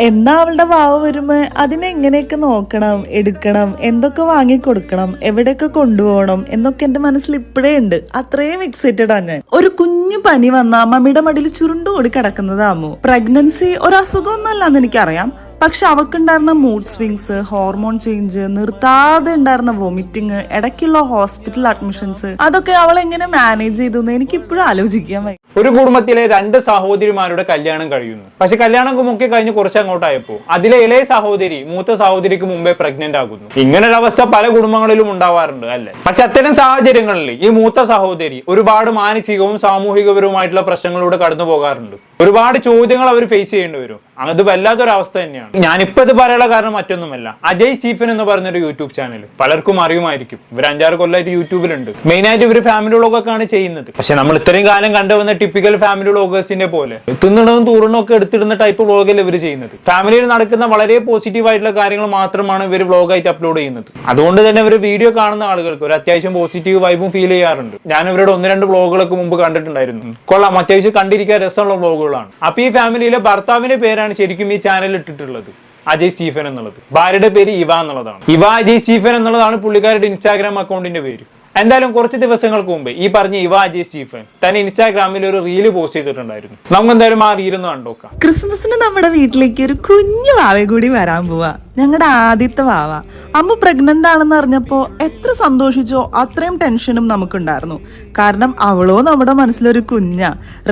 എന്നാ അവളുടെ വാവ് അതിനെ എങ്ങനെയൊക്കെ നോക്കണം എടുക്കണം എന്തൊക്കെ വാങ്ങിക്കൊടുക്കണം എവിടെയൊക്കെ കൊണ്ടുപോകണം എന്നൊക്കെ എന്റെ മനസ്സിൽ ഇപ്പോഴേ ഉണ്ട്. അത്രയും എക്സൈറ്റഡ് ആണ് ഞാൻ. ഒരു കുഞ്ഞു പനി വന്ന മമ്മിയുടെ മടിയിൽ ചുരുണ്ടുകൂടി കിടക്കുന്നതാമോ പ്രഗ്നൻസി ഒരു അസുഖമൊന്നുമല്ലെന്ന് എനിക്കറിയാം. പക്ഷെ അവക്കുണ്ടായിരുന്ന മൂഡ് സ്വിങ്സ് ഹോർമോൺ ചേഞ്ച് നിർത്താതെ ഉണ്ടായിരുന്ന വൊമിറ്റിങ് ഇടയ്ക്കുള്ള ഹോസ്പിറ്റൽ അഡ്മിഷൻസ് അതൊക്കെ അവൾ എങ്ങനെ മാനേജ് ചെയ്തു എന്ന് എനിക്ക് ഇപ്പോഴും ആലോചിക്കാൻ വയ്യ. ഒരു കുടുംബത്തിലെ രണ്ട് സഹോദരിമാരുടെ കല്യാണം കഴിയുന്നു. പക്ഷെ കല്യാണം മുക്കി കഴിഞ്ഞ് കുറച്ച് അങ്ങോട്ടായപ്പോ അതിലെ ഇളയ സഹോദരി മൂത്ത സഹോദരിക്ക് മുമ്പേ പ്രഗ്നന്റ് ആകുന്നു. അവസ്ഥ പല കുടുംബങ്ങളിലും ഉണ്ടാവാറുണ്ട് അല്ലെ? പക്ഷെ അത്തരം സാഹചര്യങ്ങളിൽ ഈ മൂത്ത സഹോദരി ഒരുപാട് മാനസികവും സാമൂഹികപരവുമായിട്ടുള്ള പ്രശ്നങ്ങളിലൂടെ കടന്നു പോകാറുണ്ട്. ഒരുപാട് ചോദ്യങ്ങൾ അവർ ഫേസ് ചെയ്യേണ്ടി വരും. അത് വല്ലാത്തൊരു അവസ്ഥ തന്നെയാണ്. ഞാനിപ്പോ ഇത് പറയാനുള്ള കാരണം മറ്റൊന്നുമല്ല. അജയ് സ്റ്റീഫൻ എന്ന് പറഞ്ഞൊരു യൂട്യൂബ് ചാനൽ പലർക്കും അറിയുമായിരിക്കും. ഇവർ അഞ്ചാറ് കൊല്ലമായിട്ട് യൂട്യൂബിലുണ്ട്. മെയിൻ ആയിട്ട് ഇവർ ഫാമിലി വ്ളോഗൊക്കെയാണ് ചെയ്യുന്നത്. പക്ഷെ നമ്മൾ ഇത്രയും കാലം കണ്ടുവന്ന ടിപ്പിക്കൽ ഫാമിലി വ്ളോഗേഴ്സിന്റെ പോലെ. തിന്നണവും തൂറണവും ഒക്കെ എടുത്തിടുന്ന ടൈപ്പ് വ്ളോഗല്ല ഇവർ ചെയ്യുന്നത്. ഫാമിലിയിൽ നടക്കുന്ന വളരെ പോസിറ്റീവ് ആയിട്ടുള്ള കാര്യങ്ങൾ മാത്രമാണ് ഇവർ വ്ളോഗായിട്ട് അപ്ലോഡ് ചെയ്യുന്നത്. അതുകൊണ്ട് തന്നെ ഇവർ വീഡിയോ കാണുന്ന ആളുകൾക്ക് ഒരു അത്യാവശ്യം പോസിറ്റീവ് വൈബും ഫീൽ ചെയ്യാറുണ്ട്. ഞാൻ ഇവരുടെ ഒന്ന് രണ്ട് വ്ളോഗുകളൊക്കെ മുമ്പ് കണ്ടിട്ടുണ്ടായിരുന്നു. കൊള്ളാം അത്യാവശ്യം കണ്ടിരിക്കാൻ രസമുള്ള വ്ളോഗുകളാണ് അപ്പൊ ഈ ഫാമിലിയിലെ ഭർത്താവിന്റെ പേരാണ് ശരിക്കും ഈ ചാനൽ ഇട്ടിട്ടുള്ളത്. അജയ് സ്റ്റീഫൻ എന്നുള്ളത്. ഭാര്യയുടെ പേര് ഇവ എന്നുള്ളതാണ്. ഇവ അജയ് സ്റ്റീഫൻ എന്നുള്ളതാണ് പുള്ളിക്കാരുടെ ഇൻസ്റ്റാഗ്രാം അക്കൗണ്ടിന്റെ പേര്. എന്തായാലും കുറച്ച് ദിവസങ്ങൾക്ക് മുമ്പ് ഈ പറഞ്ഞ ഇവ അജയ് സ്റ്റീഫൻ തന്നെ ഇൻസ്റ്റാഗ്രാമിൽ ഒരു റീൽ പോസ്റ്റ് ചെയ്തിട്ടുണ്ടായിരുന്നു. നമുക്ക് എന്തായാലും ആ റീലൊന്ന് കണ്ടോക്കാം ക്രിസ്മസിന് നമ്മുടെ വീട്ടിലേക്ക് ഒരു കുഞ്ഞു വാവ കൂടി വരാൻ പോവാ. ഞങ്ങളുടെ ആദ്യത്തെ വാവ. അമ്മ പ്രഗ്നന്റ് ആണെന്ന് അറിഞ്ഞപ്പോ എത്ര സന്തോഷിച്ചോ അത്രയും ടെൻഷനും നമുക്കുണ്ടായിരുന്നു. കാരണം അവളോ നമ്മുടെ മനസ്സിലൊരു കുഞ്ഞ.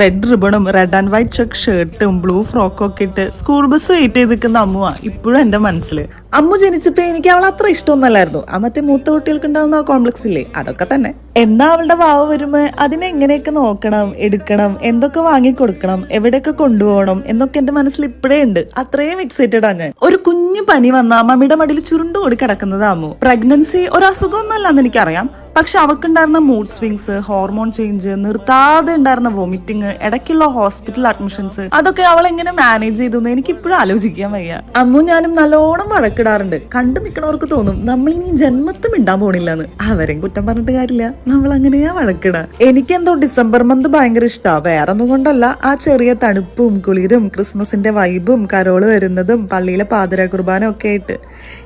റെഡ് റിബണും റെഡ് ആൻഡ് വൈറ്റ് ചെക്ക് ഷർട്ടും ബ്ലൂ ഫ്രോക്കും ഒക്കെ ഇട്ട് സ്കൂൾ ബസ് വെയിറ്റ് ചെയ്ത് നിൽക്കുന്ന അമ്മുവാ ഇപ്പോഴും എന്റെ മനസ്സിൽ അമ്മു ജനിച്ചപ്പോ എനിക്ക് അവൾ അത്ര ഇഷ്ടമൊന്നല്ലായിരുന്നു. ആ മറ്റേ മൂത്ത കുട്ടികൾക്ക് ഉണ്ടാവുന്ന കോംപ്ലക്സ് ഇല്ലേ അതൊക്കെ തന്നെ. എന്നാ അവളുടെ വാവ് വരുമ്പോ അതിനെ എങ്ങനെയൊക്കെ നോക്കണം എടുക്കണം എന്തൊക്കെ വാങ്ങി കൊടുക്കണം എവിടെയൊക്കെ കൊണ്ടുപോകണം എന്നൊക്കെ എന്റെ മനസ്സിൽ ഇപ്പോഴേ ഉണ്ട്. അത്രയും എക്സൈറ്റഡ് ആണ് ഞാൻ. ഒരു കുഞ്ഞു പനി വന്ന മമ്മിയുടെ മടിയിൽ ചുരുണ്ടുകൂടി അമ്മു. പ്രഗ്നൻസി ഒരു അസുഖമൊന്നുമല്ലെന്ന് എനിക്കറിയാം. പക്ഷെ അവൾക്കുണ്ടായിരുന്ന മൂഡ് സ്വിങ്സ് ഹോർമോൺ ചേഞ്ച് നിർത്താതെ ഉണ്ടായിരുന്ന വോമിറ്റിങ് ഇടയ്ക്കുള്ള ഹോസ്പിറ്റൽ അഡ്മിഷൻസ് അതൊക്കെ അവൾ എങ്ങനെ മാനേജ് ചെയ്തു എന്ന് എനിക്ക് ഇപ്പോഴും ആലോചിക്കാൻ വയ്യ. അമ്മു ഞാനും നല്ലോണം വഴക്കിടാറുണ്ട്. കണ്ടു നിൽക്കണവർക്ക് തോന്നും നമ്മൾ ഇനി ജന്മത്തും ഇണ്ടാൻ പോണില്ല എന്ന് അവരെയും കുറ്റം പറഞ്ഞിട്ട് കാര്യമില്ല. നമ്മൾ അങ്ങനെയാ വഴക്കിട. എനിക്കെന്തോ ഡിസംബർ മന്ത് ഭയങ്കര ഇഷ്ടാ. വേറെ ഒന്നും കൊണ്ടല്ല. ആ ചെറിയ തണുപ്പും കുളിരും ക്രിസ്മസിന്റെ വൈബും കരോൾ വരുന്നതും പള്ളിയിലെ പാതിര കുർബാന ഒക്കെ ആയിട്ട്.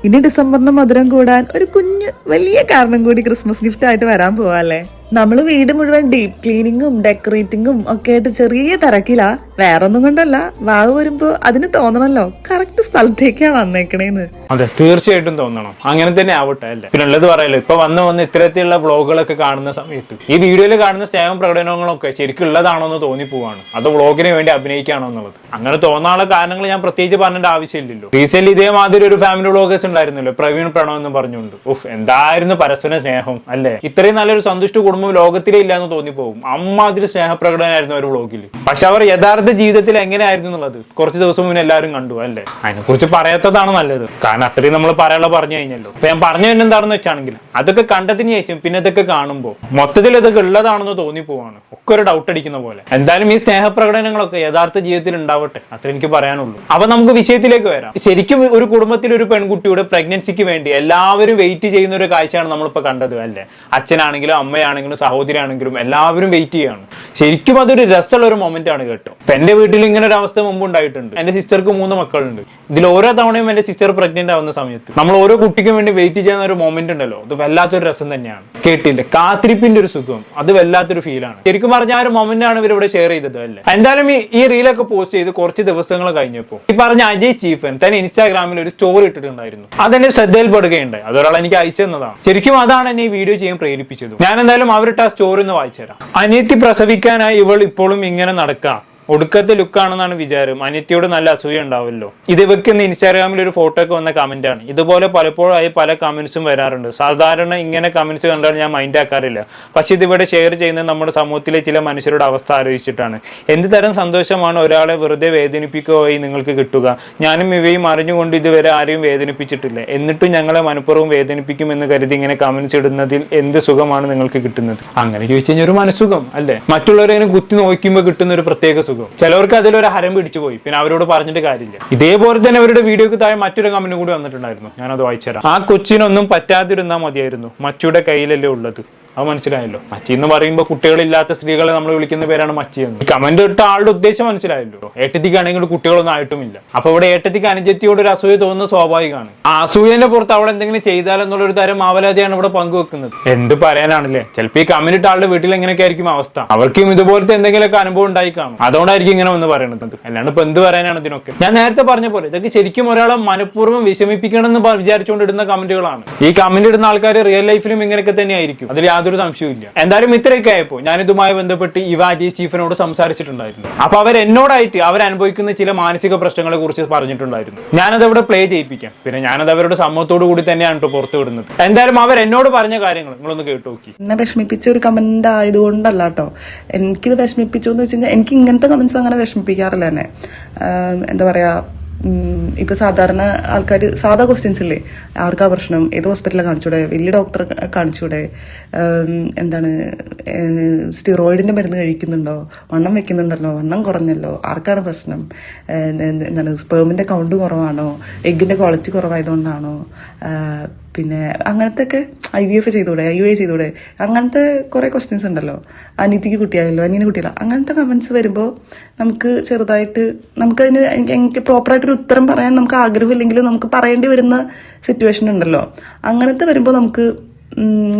ഇനി ഡിസംബറിന് മധുരം കൂടാൻ ഒരു കുഞ്ഞ് വലിയ കാരണം കൂടി ക്രിസ്മസ് ഗിഫ്റ്റ് ആയിട്ട് വരാൻ പോവാല്ലേ? നമ്മൾ വീട് മുഴുവൻ ഡീപ് ക്ലീനിങ്ങും ഡെക്കറേറ്റിങ്ങും ഒക്കെ ആയിട്ട് ചെറിയ തിരക്കിലാ. വേറൊന്നും കൊണ്ടല്ല. വാവ് വരുമ്പോ അതിന് തോന്നണല്ലോ. കറക്റ്റ് സ്ഥലത്തേക്കാണ് വന്നേക്കണേന്ന്. അതെ തീർച്ചയായിട്ടും തോന്നണം. അങ്ങനെ തന്നെ ആവട്ടെ അല്ലേ? പിന്നെ ഉള്ളത് പറയല്ലോ ഇപ്പൊ വന്ന് വന്ന് ഇത്തരത്തിലുള്ള വ്ളോഗുകളൊക്കെ കാണുന്ന സമയത്ത് ഈ വീഡിയോയിൽ കാണുന്ന സ്നേഹം പ്രകടനങ്ങളൊക്കെ ശരിക്കും ഉള്ളതാണോ എന്ന് തോന്നിപ്പോവാണ് അത് വ്ളോഗിന് വേണ്ടി അഭിനയിക്കുകയാണോ എന്നുള്ളത്. അങ്ങനെ തോന്നാനുള്ള കാരണങ്ങൾ ഞാൻ പ്രത്യേകിച്ച് പറഞ്ഞിട്ട് ആവശ്യമില്ലല്ലോ. റീസെന്റ് ഇതേമാതിരി ഒരു ഫാമിലി വ്ളോഗേഴ്സ് ഉണ്ടായിരുന്നല്ലോ പ്രവീൺ പ്രണവ് എന്ന് പറഞ്ഞുകൊണ്ട്. ഉഫ് എന്തായിരുന്നു പരസ്പര സ്നേഹം അല്ലേ? ഇത്രയും നല്ലൊരു സന്തുഷ്ട കുടുംബം ലോകത്തിലേ ഇല്ല എന്ന് തോന്നിപ്പോകും അമ്മാതിരി സ്നേഹപ്രകടനമായിരുന്നു ഒരു വ്ളോഗിൽ പക്ഷെ അവർ യഥാർത്ഥ ജീവിതത്തിൽ എങ്ങനെയായിരുന്നു എന്നുള്ളത് കുറച്ച് ദിവസം മുന്നേ എല്ലാവരും കണ്ടു അല്ലേ? അതിനെ കുറിച്ച് പറയാത്തതാണ് നല്ലത്. കാരണം അത്രയും നമ്മൾ പറയാനുള്ള പറഞ്ഞു കഴിഞ്ഞല്ലോ. അപ്പൊ ഞാൻ പറഞ്ഞു തന്നെ എന്താണെന്ന് വെച്ചാണെങ്കിൽ അതൊക്കെ കണ്ടതിന് ശേഷം പിന്നെ ഇതൊക്കെ കാണുമ്പോൾ മൊത്തത്തിൽ ഇതൊക്കെ ഉള്ളതാണെന്ന് തോന്നിപ്പോവാണ്. ഒക്കെ ഒരു ഡൗട്ട് അടിക്കുന്ന പോലെ. എന്തായാലും ഈ സ്നേഹപ്രകടനങ്ങളൊക്കെ യഥാർത്ഥ ജീവിതത്തിൽ ഉണ്ടാവട്ടെ. അത്ര എനിക്ക് പറയാനുള്ളൂ. അപ്പൊ നമുക്ക് വിഷയത്തിലേക്ക് വരാം. ശരിക്കും ഒരു കുടുംബത്തിൽ ഒരു പെൺകുട്ടിയുടെ പ്രഗ്നൻസിക്ക് വേണ്ടി എല്ലാവരും വെയിറ്റ് ചെയ്യുന്ന ഒരു കാഴ്ചയാണ് നമ്മളിപ്പോ കണ്ടത് അല്ലേ? അച്ഛനാണെങ്കിലും അമ്മയാണെങ്കിലും ആണെങ്കിലും എല്ലാവരും വെയിറ്റ് ചെയ്യാണ്. ശരിക്കും അതൊരു രസമുള്ള ഒരു മൊമെന്റ് ആണ് കേട്ടോ. ഇപ്പൊ എന്റെ വീട്ടിൽ ഇങ്ങനെ ഒരു അവസ്ഥ മുമ്പ് ഉണ്ടായിട്ടുണ്ട്. എന്റെ സിസ്റ്റർക്ക് മൂന്ന് മക്കളുണ്ട്. ഇതിൽ ഓരോ തവണയും എന്റെ സിസ്റ്റർ പ്രഗ്നന്റ് ആവുന്ന സമയത്ത് നമ്മൾ ഓരോ കുട്ടിക്കും വേണ്ടി വെയിറ്റ് ചെയ്യുന്ന ഒരു മൊമെന്റ് ഉണ്ടല്ലോ. അത് വല്ലാത്തൊരു രസം തന്നെയാണ്. കേട്ടില്ല? കാത്തിരിപ്പിന്റെ ഒരു സുഖം. അത് വല്ലാത്തൊരു ഫീലാണ് ശരിക്കും പറഞ്ഞ ആ ഒരു മൊമെന്റ് ആണ് ഇവർ ഇവിടെ ഷെയർ ചെയ്തത് അല്ലേ? എന്തായാലും ഈ ഈ റീലൊക്കെ പോസ്റ്റ് ചെയ്ത് കുറച്ച് ദിവസങ്ങൾ കഴിഞ്ഞപ്പോൾ ഈ പറഞ്ഞ അജയ് സ്റ്റീഫൻ തന്നെ ഇൻസ്റ്റാഗ്രാമിൽ ഒരു സ്റ്റോറി ഇട്ടിട്ടുണ്ടായിരുന്നു. അതെന്നെ ശ്രദ്ധയിൽപ്പെടുകയുണ്ടായി. അതൊരാൾ എനിക്ക് അയച്ചു തന്നതാണ്. ശരിക്കും അതാണ് എന്നെ ഈ വീഡിയോ ചെയ്യാൻ പ്രേരിപ്പിച്ചത്. ഞാൻ എന്തായാലും അവരിട്ട് ആ സ്റ്റോറി ഒന്ന് വായിച്ചുതരാം. അനിയത്തി പ്രസവിക്കാനായി ഇവൾ ഇപ്പോഴും ഇങ്ങനെ നടക്കാം. ഒടുക്കത്തെ ലുക്കാണെന്നാണ് വിചാരം. അനിത്യയോട് നല്ല അസൂയ ഉണ്ടാവുമല്ലോ ഇത് വെക്കുന്ന ഇൻസ്റ്റാഗ്രാമിൽ ഒരു ഫോട്ടോ ഒക്കെ വന്ന കമന്റ് ആണ്. ഇതുപോലെ പലപ്പോഴായി പല കമന്റ്സും വരാറുണ്ട്. സാധാരണ ഇങ്ങനെ കമന്റ്സ് കണ്ടാൽ ഞാൻ മൈൻഡ് ആക്കാറില്ല. പക്ഷെ ഇതിവിടെ ഷെയർ ചെയ്യുന്നത് നമ്മുടെ സമൂഹത്തിലെ ചില മനുഷ്യരുടെ അവസ്ഥ ആലോചിച്ചിട്ടാണ്. എന്ത് തരം സന്തോഷമാണ് ഒരാളെ വെറുതെ വേദനിപ്പിക്കുകയായി നിങ്ങൾക്ക് കിട്ടുക? ഞാനും ഇവയും അറിഞ്ഞുകൊണ്ട് ഇതുവരെ ആരെയും വേദനിപ്പിച്ചിട്ടില്ല. എന്നിട്ടും ഞങ്ങളെ മനഃപൂർവം വേദനിപ്പിക്കുമെന്ന് കരുതി ഇങ്ങനെ കമന്റ്സ് ഇടുന്നതിൽ എന്ത് സുഖമാണ് നിങ്ങൾക്ക് കിട്ടുന്നത്? അങ്ങനെ ചോദിച്ചു കഴിഞ്ഞാൽ ഒരു മനസ്സുഖം അല്ലേ? മറ്റുള്ളവരെ ഇങ്ങനെ കുത്തി നോക്കുമ്പോൾ കിട്ടുന്ന ഒരു പ്രത്യേക സുഖം. ചിലവർക്ക് അതിലൊരു ഹരം പിടിച്ചു പോയി. പിന്നെ അവരോട് പറഞ്ഞിട്ട് കാര്യമില്ല. ഇതേപോലെ തന്നെ അവരുടെ വീഡിയോക്ക് താഴെ മറ്റൊരു കമന്റ് കൂടി വന്നിട്ടുണ്ടായിരുന്നു. ഞാനത് വായിച്ചുതരാം. ആ കൊച്ചിനൊന്നും പറ്റാതിരുന്നാൽ മതിയായിരുന്നു. മച്ചിയുടെ കയ്യിലല്ലേ ഉള്ളത്. അത് മനസ്സിലായല്ലോ. മച്ചി എന്ന് പറയുമ്പോൾ കുട്ടികളില്ലാത്ത സ്ത്രീകളെ നമ്മൾ വിളിക്കുന്ന പേരാണ് മച്ചി എന്ന്. കമന്റ് ഇട്ട ആളുടെ ഉദ്ദേശം മനസ്സിലായല്ലോ. ഏട്ടത്തിക്കാണെങ്കിൽ കുട്ടികളൊന്നും ആയിട്ടുമില്ല. അപ്പൊ ഇവിടെ ഏട്ടത്തിക്ക് അനുജത്തിയോട് ഒരു അസൂയ തോന്നുന്നത് സ്വാഭാവികമാണ്. ആ അസൂയന്റെ പുറത്ത് അവൾ എന്തെങ്കിലും ചെയ്താലെന്നുള്ള ഒരു തരം മാവലാതിയാണ് ഇവിടെ പങ്കുവെക്കുന്നത്. എന്ത് പറയാനാണല്ലേ? ചിലപ്പോൾ ഈ കമന്റ് ഇട്ട ആളുടെ വീട്ടിൽ എങ്ങനെയൊക്കെ ആയിരിക്കും അവസ്ഥ. അവർക്കും ഇതുപോലത്തെ എന്തെങ്കിലുമൊക്കെ അനുഭവം ഉണ്ടായി കാണും അതുകൊണ്ടായിരിക്കും ഇങ്ങനെ ഒന്ന് പറയുന്നത് അല്ലാണ്ട് ഇപ്പൊ എന്ത് പറയാനാണ് ഇതിനൊക്കെ? ഞാൻ നേരത്തെ പറഞ്ഞ പോലെ ഇതൊക്കെ ശരിക്കും ഒരാളെ മനഃപൂർവം വിഷമിപ്പിക്കണം എന്ന് പ- വിചാരിച്ചുകൊണ്ട് ഇടുന്ന കമന്റുകളാണ് ഈ കമന്റ് ഇടുന്ന ആൾക്കാർ റിയൽ ലൈഫിലും ഇങ്ങനെയൊക്കെ തന്നെ ആയിരിക്കും അതിൽ യാതൊരു സംശയവും ഇല്ല. എന്തായാലും ഇത്രയൊക്കെ ആയപ്പോൾ ഞാനിതുമായി ബന്ധപ്പെട്ട് ഇവാജി സ്റ്റീഫനോട് സംസാരിച്ചിട്ടുണ്ടായിരുന്നു. അപ്പൊ അവർ എന്നോടായിട്ട് അവർ അനുഭവിക്കുന്ന ചില മാനസിക പ്രശ്നങ്ങളെ കുറിച്ച് പറഞ്ഞിട്ടുണ്ടായിരുന്നു. ഞാനത് അവിടെ പ്ലേ ചെയ്യിപ്പിക്കാം. പിന്നെ ഞാനത് അവരുടെ സമ്മതത്തോടു കൂടി തന്നെയാണ് പുറത്തു വിടുന്നത് എന്തായാലും അവർ എന്നോട് പറഞ്ഞ കാര്യങ്ങൾ നിങ്ങളൊന്ന് കേട്ടു നോക്കി. എന്നെ വിഷമിപ്പിച്ച ഒരു കമന്റ് ആയതുകൊണ്ടല്ല കേട്ടോ എനിക്കിത് വിഷമിപ്പിച്ചു എന്ന് വെച്ച് കഴിഞ്ഞാൽ എനിക്ക് ഇങ്ങനത്തെ കമന്റ്സ് അങ്ങനെ വിഷമിപ്പിക്കാറില്ല എന്നെ. എന്താ പറയാ ഉം, ഇപ്പൊ സാധാരണ ആൾക്കാർ സാധാ ക്വസ്റ്റ്യൻസ് ഇല്ലേ? ആർക്കാ പ്രശ്നം? ഏത് ഹോസ്പിറ്റലിൽ കാണിച്ചൂടെ? വലിയ ഡോക്ടറെ കാണിച്ചൂടെ? എന്താണ് സ്റ്റിറോയിഡിന്റെ മരുന്ന് കഴിക്കുന്നുണ്ടോ? വണ്ണം വെക്കുന്നുണ്ടല്ലോ? വണ്ണം കുറഞ്ഞല്ലോ? ആർക്കാണ് പ്രശ്നം? എന്താണ് സ്പേമിന്റെ കൗണ്ട് കുറവാണോ? എഗ്ഗിന്റെ ക്വാളിറ്റി കുറവായതുകൊണ്ടാണോ? പിന്നെ അങ്ങനത്തെ ഒക്കെ ഐ വി എഫ് ചെയ്തൂടെ ഐ യു എ ചെയ്തൂടെ അങ്ങനത്തെ കുറേ ക്വസ്റ്റ്യൻസ് ഉണ്ടല്ലോ. അനിയത്തിക്ക് കുട്ടിയായല്ലോ അനിയന് കുട്ടിയല്ലോ അങ്ങനത്തെ കമൻസ് വരുമ്പോൾ നമുക്ക് ചെറുതായിട്ട് നമുക്കതിന് എനിക്ക് പ്രോപ്പറായിട്ടൊരു ഉത്തരം പറയാൻ നമുക്ക് ആഗ്രഹമില്ലെങ്കിലും നമുക്ക് പറയേണ്ടി വരുന്ന സിറ്റുവേഷൻ ഉണ്ടല്ലോ. അങ്ങനത്തെ വരുമ്പോൾ നമുക്ക്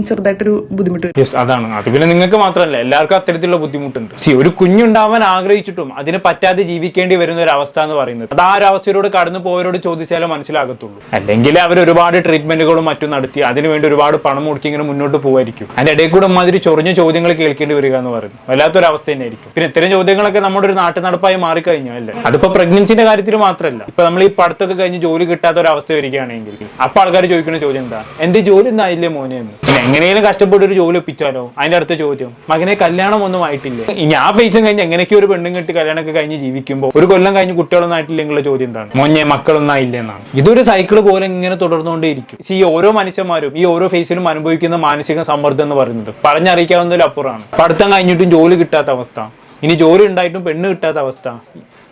ചെറുതായിട്ടൊരു ബുദ്ധിമുട്ട് അതാണ്. അത് പിന്നെ നിങ്ങൾക്ക് മാത്രമല്ല എല്ലാവർക്കും അത്തരത്തിലുള്ള ബുദ്ധിമുട്ടുണ്ട്. സി ഒരു കുഞ്ഞുണ്ടാവാൻ ആഗ്രഹിച്ചിട്ടും അതിന് പറ്റാതെ ജീവിക്കേണ്ടി വരുന്ന ഒരു അവസ്ഥ എന്ന് പറയുന്നത്. അത് ആ ഒരു അവസ്ഥയിലൂടെ കടന്നു പോയവരോട് ചോദിച്ചാലേ മനസ്സിലാകത്തുള്ളൂ. അല്ലെങ്കിൽ അവർ ഒരുപാട് ട്രീറ്റ്മെന്റുകളും മറ്റും നടത്തി അതിനുവേണ്ടി ഒരുപാട് പണം മുടക്കി ഇങ്ങനെ മുന്നോട്ട് പോകുമായിരിക്കും അതിന്റെ ഇടയിൽ കൂടെ മാതിരി ചൊറിഞ്ഞ ചോദ്യങ്ങൾ കേൾക്കേണ്ടി വരിക എന്ന് പറയുന്നത്. വല്ലാത്തൊരു അവസ്ഥ തന്നെയായിരിക്കും. പിന്നെ ഇത്തരം ചോദ്യങ്ങളൊക്കെ നമ്മുടെ ഒരു നാട്ടു നടപ്പായി മാറിക്കഴിഞ്ഞാൽ അല്ലേ? അതിപ്പോ പ്രഗ്നൻസിന്റെ കാര്യത്തിൽ മാത്രമല്ല ഇപ്പൊ നമ്മൾ ഈ പഠിത്തമൊക്കെ കഴിഞ്ഞ് ജോലി കിട്ടാത്ത ഒരു അവസ്ഥ വരികയാണെങ്കിൽ അപ്പൊ ആൾക്കാർ ചോദിക്കുന്ന ചോദ്യം എന്താ? എന്റെ ജോലി ഒന്നും ആയില്ലേ മോനെ? എന്ന് പിന്നെ എങ്ങനെയും കഷ്ടപ്പെട്ട് ഒരു ജോലി ഒപ്പിച്ചാലോ? അതിന്റെ അടുത്ത ചോദ്യം. മകനെ കല്യാണം ഒന്നും ആയിട്ടില്ലേ? ഇനി ആ ഫേസും കഴിഞ്ഞ് എങ്ങനെയൊക്കെ ഒരു പെണ്ണും കെട്ടി കല്യാണമൊക്കെ കഴിഞ്ഞ് ജീവിക്കുമ്പോൾ ഒരു കൊല്ലം കഴിഞ്ഞ് കുട്ടികളൊന്നും ആയിട്ടില്ലെങ്കിലുള്ള ചോദ്യം എന്താണ്? മോഞ്ഞെ മക്കളൊന്നും ആയില്ല എന്നാണ്. ഇതൊരു സൈക്കിൾ പോലെ ഇങ്ങനെ തുടർന്നുകൊണ്ടേയിരിക്കും. ഈ ഓരോ മനുഷ്യന്മാരും ഈ ഓരോ ഫേസിലും അനുഭവിക്കുന്ന മാനസിക സമ്മർദ്ദം എന്ന് പറയുന്നത് പറഞ്ഞറിയിക്കാവുന്നതിൽ അപ്പുറമാണ്. പഠിത്തം കഴിഞ്ഞിട്ടും ജോലി കിട്ടാത്ത അവസ്ഥ. ഇനി ജോലി ഉണ്ടായിട്ടും പെണ്ണ് കിട്ടാത്ത അവസ്ഥ.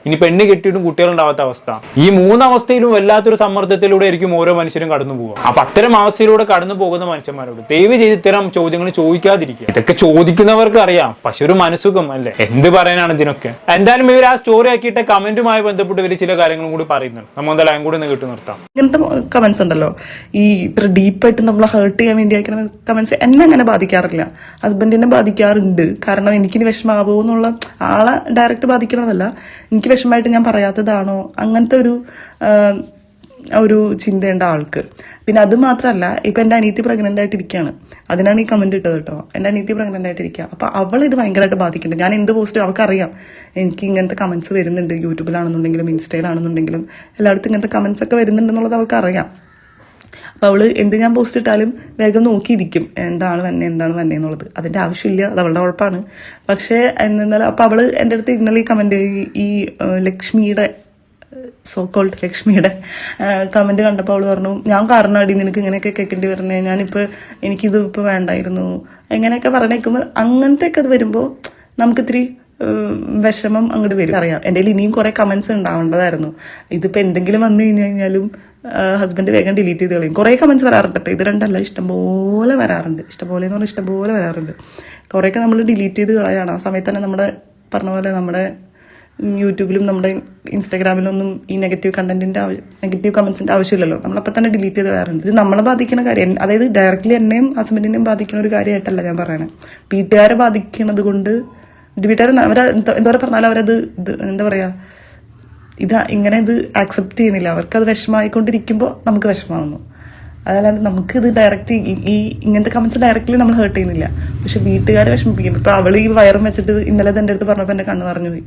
ഇനി പെണ്ണ് കെട്ടിയിട്ടും കുട്ടികളുണ്ടാവാത്ത അവസ്ഥ. ഈ മൂന്നവസ്ഥയിലും വല്ലാത്തൊരു സമ്മർദ്ദത്തിലൂടെ ആയിരിക്കും ഓരോ മനുഷ്യരും കടന്നു പോകുക അപ്പൊ അത്തരം അവസ്ഥയിലൂടെ കടന്നു പോകുന്ന മനുഷ്യന്മാരോട് ദയവ് ചെയ്ത് ഇത്തരം ചോദ്യങ്ങൾ ചോദിക്കാതിരിക്കുക. ഇതൊക്കെ ചോദിക്കുന്നവർക്ക് അറിയാം. പക്ഷെ ഒരു മനസ്സുഖം അല്ലേ? എന്ത് പറയാനാണ് ഇതിനൊക്കെ? എന്തായാലും ഇവർ ആ സ്റ്റോറി ആക്കിയിട്ട് കമന്റുമായി ബന്ധപ്പെട്ട് ഇവർ ചില കാര്യങ്ങളും കൂടി പറയുന്നുണ്ട്. നമ്മൾ എന്തായാലും കൂടി ഒന്ന് കേട്ട് നിർത്താം. ഇങ്ങനത്തെ കമന്റ്സ് ഉണ്ടല്ലോ. ഈ ഇത്ര ഡീപ്പായിട്ട് നമ്മളെ ഹേർട്ട് ചെയ്യാൻ വേണ്ടി അയക്കുന്ന കമന്റ്സ് എന്നെ അങ്ങനെ ബാധിക്കാറില്ല. ഹസ്ബൻഡിനെ ബാധിക്കാറുണ്ട്. കാരണം എനിക്ക് വിഷമാവോ എന്നുള്ള ആളെ ഡയറക്റ്റ് ബാധിക്കണമെന്നല്ല എനിക്ക് വിഷമമായിട്ട് ഞാൻ പറയാത്തതാണോ? അങ്ങനത്തെ ഒരു ഒരു ചിന്തയുണ്ട് ആൾക്ക്. പിന്നെ അത് മാത്രമല്ല ഇപ്പം എന്റെ അനീതി പ്രഗ്നന്റ് ആയിട്ടിരിക്കുകയാണ് അതിനാണ് ഈ കമന്റ് ഇട്ടത് കേട്ടോ. എന്റെ അനീതി പ്രഗ്നന്റ് ആയിട്ടിരിക്കുക അപ്പോൾ അവൾ ഇത് ഭയങ്കരമായിട്ട് ബാധിക്കുന്നുണ്ട്. ഞാൻ എന്ത് പോസ്റ്റ് അവൾക്കറിയാം. എനിക്ക് ഇങ്ങനത്തെ കമൻസ് വരുന്നുണ്ട്. യൂട്യൂബിലാണെന്നുണ്ടെങ്കിലും ഇൻസ്റ്റയിലാണെന്നുണ്ടെങ്കിലും എല്ലായിടത്തും ഇങ്ങനത്തെ കമൻസ് ഒക്കെ വരുന്നുണ്ടെന്നുള്ളത് അവൾക്കറിയാം. അപ്പോൾ അവൾ എന്ത് ഞാൻ പോസ്റ്റ് ഇട്ടാലും വേഗം നോക്കിയിരിക്കും. എന്താണ് വന്നെ എന്താണ് വന്നെ എന്നുള്ളത്. അതിന്റെ ആവശ്യമില്ല. അത് അവളുടെ ഉഴപ്പാണ് പക്ഷേ എന്നാൽ അപ്പോൾ അവൾ എന്റെ അടുത്ത് ഇന്നലെ ഈ കമന്റ് ഈ ലക്ഷ്മിയുടെ സോ കോൾഡ് ലക്ഷ്മിയുടെ കമന്റ് കണ്ടപ്പോൾ അവൾ പറഞ്ഞു ഞാൻ കാരണമാടി നിനക്ക് ഇങ്ങനെയൊക്കെ കേൾക്കേണ്ടി വരണേ ഞാനിപ്പോൾ എനിക്കിത് ഇപ്പോൾ വേണ്ടായിരുന്നു. എങ്ങനെയൊക്കെ പറഞ്ഞേക്കുമ്പോൾ അങ്ങനത്തെയൊക്കെ അത് വരുമ്പോൾ നമുക്കിത്തിരി വിഷമം അങ്ങോട്ട് വരും. അറിയാം. എന്റെ കയ്യിൽ ഇനിയും കുറേ കമൻസ് ഉണ്ടാവേണ്ടതായിരുന്നു. ഇതിപ്പോൾ എന്തെങ്കിലും വന്നു കഴിഞ്ഞു കഴിഞ്ഞാലും ഹസ്ബൻഡ് വേഗം ഡിലീറ്റ് ചെയ്ത് കളയും. കുറേ കമൻസ് വരാറുണ്ട് കേട്ടോ. ഇത് രണ്ടല്ല ഇഷ്ടംപോലെ വരാറുണ്ട്. ഇഷ്ടംപോലെ എന്ന് പറഞ്ഞാൽ ഇഷ്ടംപോലെ വരാറുണ്ട്. കുറേയൊക്കെ നമ്മൾ ഡിലീറ്റ് ചെയ്ത് കളയാണ്. ആ സമയത്ത് തന്നെ നമ്മുടെ പറഞ്ഞ പോലെ നമ്മുടെ യൂട്യൂബിലും നമ്മുടെ ഇൻസ്റ്റാഗ്രാമിലൊന്നും ഈ നെഗറ്റീവ് കണ്ടന്റിന്റെ നെഗറ്റീവ് കമന്റ്സിന്റെ ആവശ്യമില്ലല്ലോ. നമ്മളപ്പോൾ തന്നെ ഡിലീറ്റ് ചെയ്ത് കളയാറുണ്ട്. ഇത് നമ്മളെ ബാധിക്കുന്ന കാര്യം അതായത് ഡയറക്റ്റ്ലി എന്നെയും ഹസ്ബൻഡിനെയും ബാധിക്കുന്ന ഒരു കാര്യമായിട്ടല്ല ഞാൻ പറയണത് വീട്ടുകാരെ ബാധിക്കുന്നത് കൊണ്ട് വീട്ടുകാർ അവരെ എന്താ പറയുക പറഞ്ഞാലും അവരത് ഇത് എന്താ പറയുക ഇത് ഇങ്ങനെ ഇത് ആക്സെപ്റ്റ് ചെയ്യുന്നില്ല. അവർക്ക് അത് വിഷമമായിക്കൊണ്ടിരിക്കുമ്പോൾ നമുക്ക് വിഷമാവുന്നു അതല്ലാണ്ട് നമുക്ക് ഇത് ഡയറക്റ്റ് ഈ ഇങ്ങനത്തെ കമന്റ്സ് ഡയറക്റ്റ്ലി നമ്മൾ ഹേർട്ട് ചെയ്യുന്നില്ല. പക്ഷെ വീട്ടുകാരെ വിഷമിപ്പിക്കും. ഇപ്പോൾ അവൾ ഈ വയറും വെച്ചിട്ട് ഇന്നലെ എന്റെ അടുത്ത് പറഞ്ഞപ്പോൾ എന്റെ കണ്ണു നിറഞ്ഞു പോയി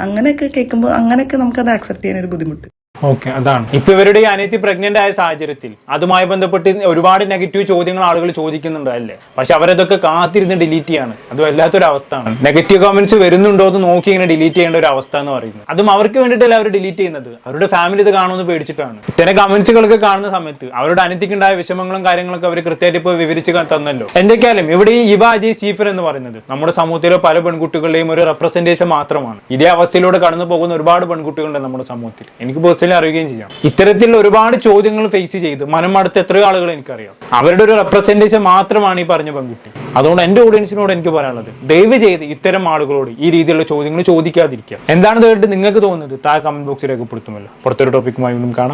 അങ്ങനെയൊക്കെ കേൾക്കുമ്പോൾ അങ്ങനെയൊക്കെ നമുക്കത് ആക്സെപ്റ്റ് ചെയ്യാനൊരു ബുദ്ധിമുട്ട്. ഓക്കെ അതാണ്. ഇപ്പൊ ഇവരുടെ ഈ അനിയത്തി പ്രഗ്നന്റ് ആയ സാഹചര്യത്തിൽ അതുമായി ബന്ധപ്പെട്ട് ഒരുപാട് നെഗറ്റീവ് ചോദ്യങ്ങൾ ആളുകൾ ചോദിക്കുന്നുണ്ട് അല്ലേ? പക്ഷെ അവരതൊക്കെ കാത്തിരുന്ന് ഡിലീറ്റ് ചെയ്യാണ്. അത് വല്ലാത്തൊരു അവസ്ഥയാണ്. നെഗറ്റീവ് കമന്റ്സ് വരുന്നുണ്ടോ എന്ന് നോക്കി ഇങ്ങനെ ഡിലീറ്റ് ചെയ്യേണ്ട ഒരു അവസ്ഥ എന്ന് പറയുന്നത്. അതും അവർക്ക് വേണ്ടിയിട്ടല്ല അവർ ഡിലീറ്റ് ചെയ്യുന്നത്. അവരുടെ ഫാമിലി ഇത് കാണുമെന്ന് പേടിച്ചിട്ടാണ്. ഇത്തരം കമന്റ്സുകളൊക്കെ കാണുന്ന സമയത്ത് അവരുടെ അനിയത്തിക്കുണ്ടായ വിഷമങ്ങളും കാര്യങ്ങളൊക്കെ അവർ കൃത്യമായിട്ട് ഇപ്പോൾ വിവരിച്ച് തന്നല്ലോ. എന്തൊക്കെയാലും ഇവിടെ ഈ യുവ അജയ് സ്റ്റീഫൻ എന്ന് പറയുന്നത് നമ്മുടെ സമൂഹത്തിലെ പല പെൺകുട്ടികളുടെയും ഒരു റെപ്രസെന്റേഷൻ മാത്രമാണ്. ഇതേ അവസ്ഥയിലൂടെ കടന്നു പോകുന്ന ഒരുപാട് പെൺകുട്ടികളുണ്ട് നമ്മുടെ സമൂഹത്തിൽ. എനിക്ക് പേഴ്സണലി അറിയുകയും ചെയ്യാം. ഇത്തരത്തിൽ ഒരുപാട് ചോദ്യങ്ങൾ ഫേസ് ചെയ്ത് മനം അടുത്ത് എത്രയോ ആളുകൾ എനിക്കറിയാം. അവരുടെ ഒരു റെപ്രസെന്റേഷൻ മാത്രമാണ് ഈ പറഞ്ഞ പെൺകുട്ടി. അതുകൊണ്ട് എന്റെ ഓഡിയൻസിനോട് എനിക്ക് പറയാനുള്ളത് ദയവ് ചെയ്ത് ഇത്തരം ആളുകളോട് ഈ രീതിയിലുള്ള ചോദ്യങ്ങൾ ചോദിക്കാതിരിക്കുക. എന്താണ് കേട്ട് നിങ്ങൾക്ക് തോന്നുന്നത്? താഴെ കമന്റ് ബോക്സിൽ രേഖപ്പെടുത്തുമല്ലോ. പുറത്തൊരു ടോപ്പിക്കുമായി വീണ്ടും കാണാം.